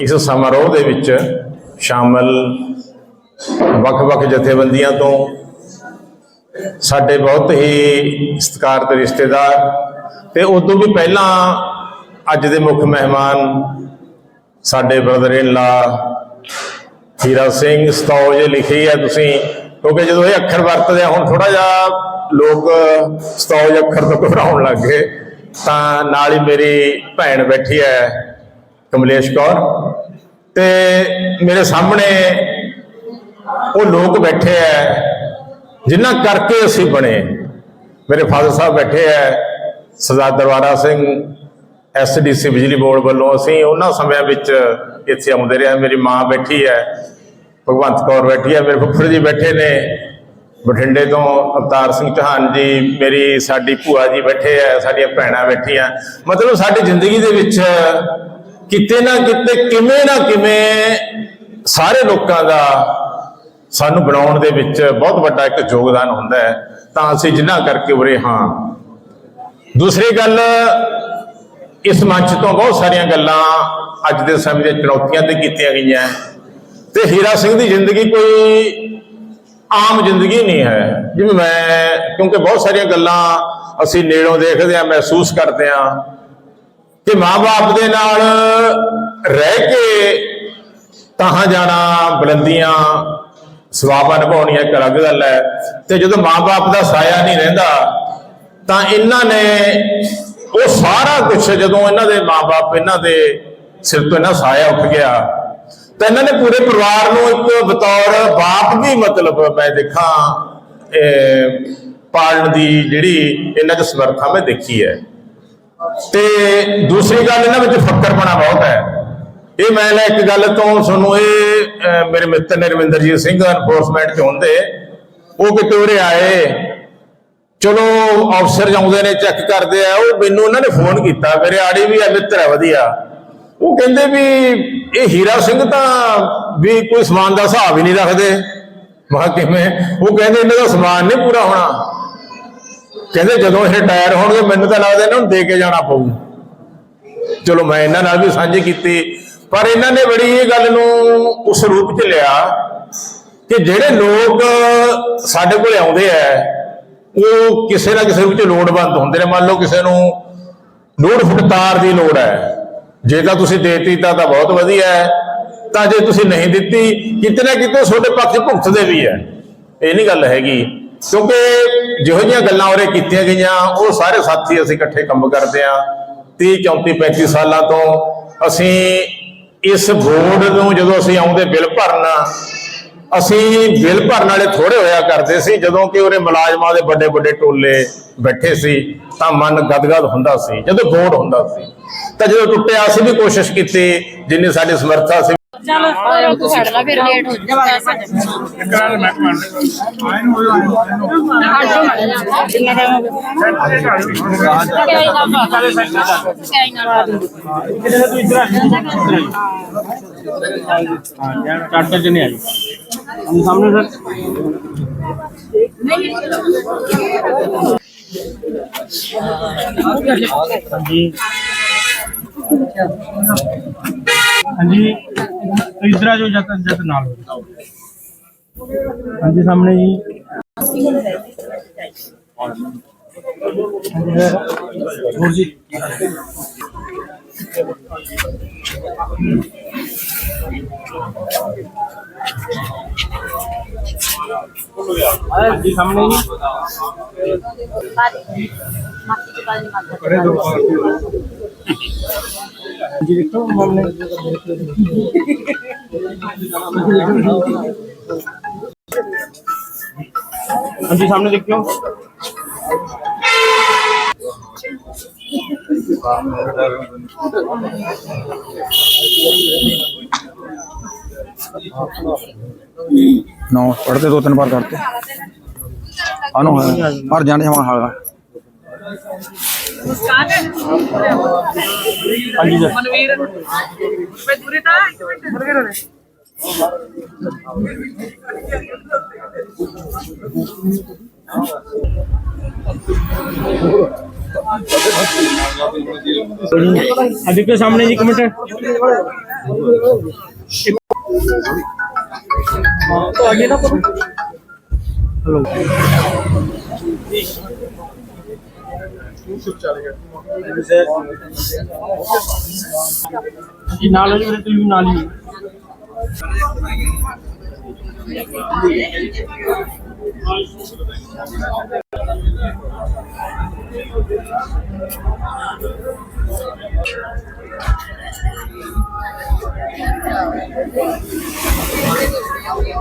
ਇਸ ਸਮਾਰੋਹ ਦੇ ਵਿੱਚ ਸ਼ਾਮਲ ਵੱਖ-ਵੱਖ ਜਥੇਬੰਦੀਆਂ ਤੋਂ ਸਾਡੇ ਬਹੁਤ ਹੀ ਸਤਿਕਾਰਤ ਰਿਸ਼ਤੇਦਾਰ ਤੇ ਉਦੋਂ ਵੀ ਪਹਿਲਾਂ ਅੱਜ ਦੇ ਮੁੱਖ ਮਹਿਮਾਨ ਸਾਡੇ ਬ੍ਰਦਰ ਇਨ ਲਾ ਹੀਰਾ ਸਿੰਘ ਸਤੌਜ ਲਿਖੀ ਹੈ ਤੁਸੀਂ, ਕਿਉਂਕਿ ਜਦੋਂ ਇਹ ਅੱਖਰ ਵਰਤਦੇ ਆ, ਹੁਣ ਥੋੜਾ ਜਿਹਾ ਲੋਕ ਸਤੌਜ ਅੱਖਰ ਤੋਂ ਘਬਰਾਉਣ ਲੱਗ ਗਏ, ਤਾਂ ਨਾਲ ਹੀ ਮੇਰੀ ਭੈਣ ਬੈਠੀ ਹੈ ਕਮਲੇਸ਼ ਕੌਰ। ਤੇ ਮੇਰੇ ਸਾਹਮਣੇ ਉਹ ਲੋਕ ਬੈਠੇ ਐ, ਜਿਨ੍ਹਾਂ ਕਰਕੇ ਅਸੀਂ ਬਣੇ। ਮੇਰੇ ਫਾਦਰ ਸਾਹਿਬ ਬੈਠੇ ਐ, ਸਰਦਾਰ ਦਰਬਾਰਾ ਸਿੰਘ ਐਸਡੀਸੀ ਬਿਜਲੀ ਬੋਰਡ ਵੱਲੋਂ। ਅਸੀਂ ਉਹਨਾਂ ਸਮਿਆਂ ਵਿੱਚ ਇੱਥੇ ਆਉਂਦੇ ਰਹੇ ਮੇਰੀ ਮਾਂ ਬੈਠੀ ਐ, ਭਗਵੰਤ ਕੌਰ ਬੈਠੀ ਐ, ਮੇਰੇ ਫੁੱਫੜ ਜੀ ਬੈਠੇ ਨੇ। ਬਠਿੰਡੇ ਤੋਂ ਅਵਤਾਰ ਸਿੰਘ ਚੌਹਾਨ ਜੀ, ਮੇਰੀ ਸਾਡੀ ਭੂਆ ਜੀ ਬੈਠੇ ਐ, ਸਾਡੀਆਂ ਭੈਣਾਂ ਬੈਠੀਆਂ। ਮਤਲਬ ਸਾਡੀ ਜ਼ਿੰਦਗੀ ਦੇ ਵਿੱਚ ਕਿਤੇ ਨਾ ਕਿਤੇ, ਕਿਵੇਂ ਨਾ ਕਿਵੇਂ ਸਾਰੇ ਲੋਕਾਂ ਦਾ ਸਾਨੂੰ ਬਣਾਉਣ ਦੇ ਵਿੱਚ ਬਹੁਤ ਵੱਡਾ ਇੱਕ ਯੋਗਦਾਨ ਹੁੰਦਾ ਹੈ। ਤਾਂ ਅਸੀਂ ਜਿੰਨਾ ਕਰਕੇ ਉਰੇ ਹਾਂ। ਦੂਸਰੀ ਗੱਲ, ਇਸ ਮੰਚ ਤੋਂ ਬਹੁਤ ਸਾਰੀਆਂ ਗੱਲਾਂ ਅੱਜ ਦੇ ਸਮੇਂ ਦੇ ਚੁਣੌਤੀਆਂ ਤੇ ਕੀਤੀਆਂ ਗਈਆਂ ਤੇ ਹੀਰਾ ਸਿੰਘ ਦੀ ਜ਼ਿੰਦਗੀ ਕੋਈ ਆਮ ਜ਼ਿੰਦਗੀ ਨਹੀਂ ਹੈ। ਜਿਵੇਂ ਮੈਂ, ਕਿਉਂਕਿ ਬਹੁਤ ਸਾਰੀਆਂ ਗੱਲਾਂ ਅਸੀਂ ਨੇੜੋਂ ਦੇਖਦੇ ਆ ਮਹਿਸੂਸ ਕਰਦੇ ਆ ਕਿ ਮਾਪੇ ਦੇ ਨਾਲ ਰਹਿ ਕੇ ਤਾਹਾਂ ਜਾਣਾ, ਬੁਲੰਦੀਆਂ, ਸਵਾਬਾਂ ਨਿਭਾਉਣੀਆਂ ਇੱਕ ਅਲੱਗ ਗੱਲ ਹੈ। ਤੇ ਜਦੋਂ ਮਾਪੇ ਦਾ ਸਾਇਆ ਨਹੀਂ ਰਹਿੰਦਾ, ਤਾਂ ਇਹਨਾਂ ਨੇ ਉਹ ਸਾਰਾ ਕੁਝ ਜਦੋਂ ਇਹਨਾਂ ਦੇ ਮਾਪੇ ਇਹਨਾਂ ਦੇ ਸਿਰ ਤੋਂ ਇਹਨਾਂ ਸਾਇਆ ਉੱਠ ਗਿਆ, ਤਾਂ ਇਹਨਾਂ ਨੇ ਪੂਰੇ ਪਰਿਵਾਰ ਨੂੰ ਇੱਕ ਬਤੌਰ ਬਾਪ ਵੀ ਮਤਲਬ ਮੈਂ ਦੇਖਾਂ, ਇਹ ਪਾਲਣ ਦੀ ਜਿਹੜੀ ਇਹਨਾਂ 'ਚ ਸਮਰੱਥਾ ਮੈਂ ਦੇਖੀ ਹੈ। ਤੇ ਦੂਸਰੀ ਗੱਲ ਇਹਨਾਂ ਵਿੱਚ ਫੱਕਰਪਣਾ ਬਹੁਤ ਹੈ। ਇਹ ਮੈਂ ਲੈ ਇੱਕ ਗੱਲ ਤੋਂ ਤੁਹਾਨੂੰ ਇਹ ਮੇਰੇ ਮਿੱਤਰ ਨੇ ਰਵਿੰਦਰਜੀਤ ਸਿੰਘ ਐਨਫੋਰਸਮੈਂਟ ਚ ਹੁੰਦੇ, ਉਹ ਕਿਤੇ ਉਰੇ ਆਏ, ਚਲੋ ਅਫਸਰ ਜਾਂਦੇ ਨੇ ਚੈੱਕ ਕਰਦੇ ਆ, ਉਹ ਮੈਨੂੰ ਉਹਨਾਂ ਨੇ ਫੋਨ ਕੀਤਾ, ਮੇਰੇ ਆੜੀ ਵੀ ਆ, ਮਿੱਤਰ ਹੈ ਵਧੀਆ। ਉਹ ਕਹਿੰਦੇ ਵੀ ਇਹ ਹੀਰਾ ਸਿੰਘ ਤਾਂ ਵੀ ਕੋਈ ਸਮਾਨ ਦਾ ਹਿਸਾਬ ਹੀ ਨਹੀਂ ਰੱਖਦੇ। ਮਾ ਕਿਵੇਂ? ਉਹ ਕਹਿੰਦੇ ਇਹਨਾਂ ਦਾ ਸਮਾਨ ਨਹੀਂ ਪੂਰਾ ਹੋਣਾ। ਕਹਿੰਦੇ ਜਦੋਂ ਇਹ ਰਿਟਾਇਰ ਹੋਣਗੇ, ਮੈਨੂੰ ਤਾਂ ਲੱਗਦਾ ਇਹਨਾਂ ਨੂੰ ਦੇ ਕੇ ਜਾਣਾ ਪਊ। ਚਲੋ ਮੈਂ ਇਹਨਾਂ ਨਾਲ ਵੀ ਸਾਂਝੀ ਕੀਤੀ, ਪਰ ਇਹਨਾਂ ਨੇ ਬੜੀ ਇਹ ਗੱਲ ਨੂੰ ਉਸ ਰੂਪ 'ਚ ਲਿਆ ਕਿ ਜਿਹੜੇ ਲੋਕ ਸਾਡੇ ਕੋਲ ਆਉਂਦੇ ਆ, ਉਹ ਕਿਸੇ ਨਾ ਕਿਸੇ ਰੂਪ 'ਚ ਲੋੜਵੰਦ ਹੁੰਦੇ ਨੇ। ਮੰਨ ਲਓ ਕਿਸੇ ਨੂੰ ਲੋੜ ਫੁੱਟ ਦੀ ਲੋੜ ਹੈ। ਜੇ ਤਾਂ ਤੁਸੀਂ ਦੇਤੀ ਤਾਂ ਤਾਂ ਬਹੁਤ ਵਧੀਆ ਹੈ। ਤਾਂ ਜੇ ਤੁਸੀਂ ਨਹੀਂ ਦਿੱਤੀ, ਕਿਤੇ ਨਾ ਕਿਤੇ ਤੁਹਾਡੇ ਪੱਖ ਭੁਗਤਦੇ ਵੀ ਹੈ। ਇਹ ਨਹੀਂ ਗੱਲ ਹੈਗੀ। ਕਿਉਂਕਿ ਜਿਹੋ ਜਿਹੀਆਂ ਗੱਲਾਂ ਉਰੇ ਕੀਤੀਆਂ ਗਈਆਂ, ਉਹ ਸਾਰੇ ਸਾਥੀ ਅਸੀਂ ਇਕੱਠੇ ਕੰਮ ਕਰਦੇ ਆ 30 34 35 ਸਾਲਾਂ ਤੋਂ ਅਸੀਂ ਇਸ ਬੋਰਡ ਨੂੰ ਜਦੋਂ ਅਸੀਂ ਆਉਂਦੇ ਬਿੱਲ ਭਰਨਾ, ਅਸੀਂ ਬਿੱਲ ਭਰਨ ਵਾਲੇ ਥੋੜੇ ਹੋਇਆ ਕਰਦੇ ਸੀ। ਜਦੋਂ ਕਿ ਉਰੇ ਮੁਲਾਜ਼ਮਾਂ ਦੇ ਵੱਡੇ ਵੱਡੇ ਟੋਲੇ ਬੈਠੇ ਸੀ, ਤਾਂ ਮਨ ਗਦਗਦ ਹੁੰਦਾ ਸੀ, ਜਦੋਂ ਬੋਰਡ ਹੁੰਦਾ ਸੀ। ਤਾਂ ਜਦੋਂ ਟੁੱਟਿਆ, ਅਸੀਂ ਵੀ ਕੋਸ਼ਿਸ਼ ਕੀਤੀ, ਜਿੰਨੀ ਸਾਡੀ ਸਮਰੱਥਾ ਸੀ ਚਲ ਤੂੰ ਛੱਡ ਲੈ ਫਿਰ ਲੇਟ ਹੋ ਜਾਊਗਾ ਕਰਾ ਮੈਂ ਕਮਾਂਡ ਆਇਨ ਹੋ ਜਾਣਾ ਜਿੰਨਾ ਟਾਈਮ ਹੋ ਗਿਆ ਕਿਆ ਹੀ ਨਾ ਕਰੇ ਕਿਆ ਹੀ ਨਾ ਕਿਤੇ ਤੂੰ ਇਧਰ ਆ ਹਾਂ ਯਾਰ ਚਾਰਟਰ ਚ ਨਹੀਂ ਆਈ ਹਮ ਸਾਹਮਣੇ ਸਰ ਹਾਂਜੀ। ਹਾਂਜੀ। जत जत नाल हाँ जी सामने जी हाँ जी सर और जी हाँ जी सामने जी ਮਾਸੀ ਦੀ ਗੱਲ ਨਹੀਂ ਮੰਨਦਾ करे दो ਜੀ ਦੇਖੋ ਮਾਮਲੇ ਹਾਂਜੀ, ਸਾਹਮਣੇ ਦੇਖਿਓ। ਨੋ ਪੜਦੇ ਦੋ, ਤਿੰਨ ਵਾਰ ਕਰਤੇ ਆਨੋ ਹਰ ਜਾਣੇ ਹਮਾਰਾ ਹਾਲ ਹਾਂਜੀ ਸਰ ਮਨਵੀਰ ਮੈਂ ਦੂਰੇ ਤਾਂ ਇੱਕ ਮਿੰਟ ਮਨਵੀਰ ਹੋਣੇ आदित्य सामने जी कमेंट तो आगे ना हेलो ਜੀ ਨਾਲ ਜੀ ਵੀਰੇ ਤੁਸੀਂ ਵੀ ਨਾਲ ਹੀ।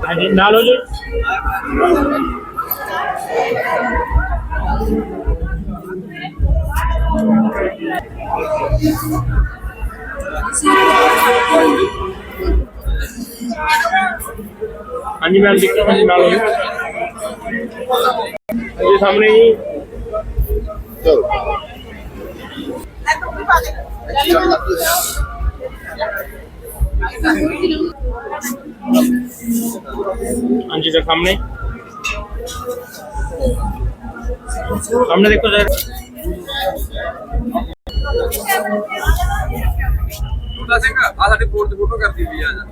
ਹਾਂਜੀ ਨਾਲ ਹੋ ਜੀ। ਹਾਂਜੀ ਮੈਮ ਦੇਖੋ ਹਾਂਜੀ ਨਾਲ ਹੋ ਹਾਂਜੀ, ਸਾਹਮਣੇ ਜੀ। ਹਾਂਜੀ ਸਰ ਸਾਹਮਣੇ। ਸਾਹਮਣੇ ਦੇਖੋ ਸਰ ਛੋਟਾ ਸਿੰਘ ਆ ਸਾਡੇ ਕੋਰਟ ਦੀ ਫੋਟੋ ਕਰਦੀ ਵੀ ਆ। ਜਾ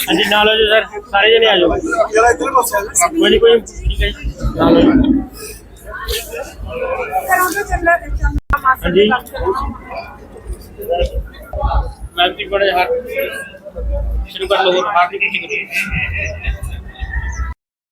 ਹਾਂਜੀ ਨਾਲ ਹੋ ਜੀ ਸਰ ਸਾਰੇ ਜਣੇ ਆ ਜਾਓ। ਕੋਈ ਨਹੀਂ ਕੋਈ ਨੀ, ਠੀਕ ਹੈ ਜੀ। ਨਾਲ ਹੋ ਜੀ ਹਾਂਜੀ। ਮੈਂ ਵੀ ਬੜੇ ਹੱਥ ਸ਼ੁਰੂ ਕਰ ਲਓ ਹਾਰ ਦੀ ਕੀਤੀ